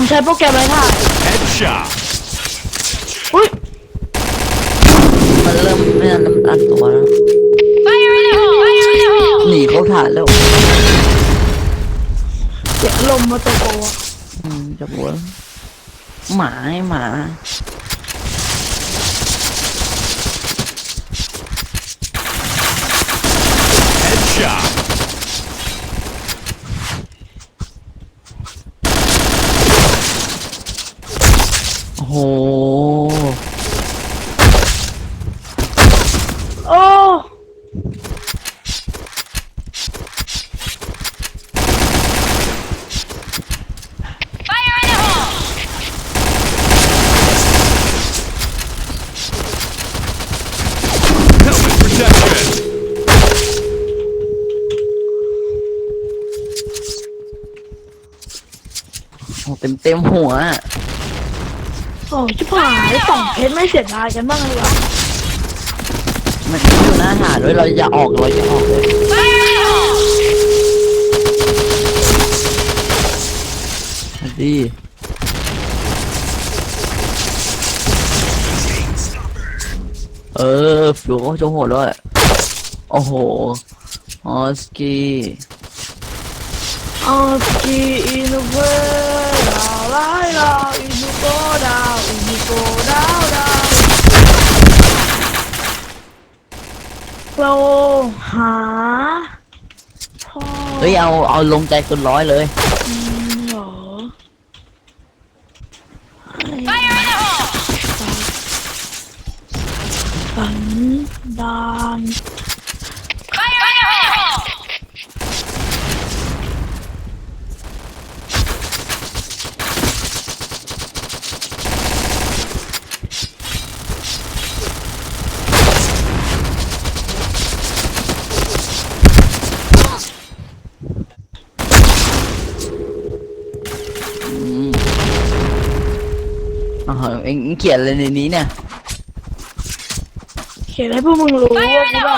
มึงใช้โปรแกรมอะไรถ่าย Headshot. อุ้ยมันเริ่มไม่น่าน้ำอัดตัวแล้ว Fire in the hole! Fire in the hole! หนีเข้าฐานแล้วเสียงลมมาตัวโกอะอืมจะบอกว่าหมาไอ้หมา Headshot. โอ้โห โอ้เต็มเต็มหัว โอ้ชิบหายสองเพชรไม่เสียดายกันบ้างเลยวะมันอยู่หน้าฐานด้วยเราจะออกเราจะออกเลย Fire in the hole! มาดีเออฟิวก็จะโหดด้วยโอ้โหออสกี้ออสกีอินเว เราหาพ่อเฮ้ยเอาเอาลงใจเกินร้อยเลย เหรอ Fire in the hole! สันดาน Fire in the hole! อืม อ๋อเอ็งเอ็งเขียนอะไรในนี้เนี่ย เขียนให้พวกมึงรู้ว่ากูได้ทำ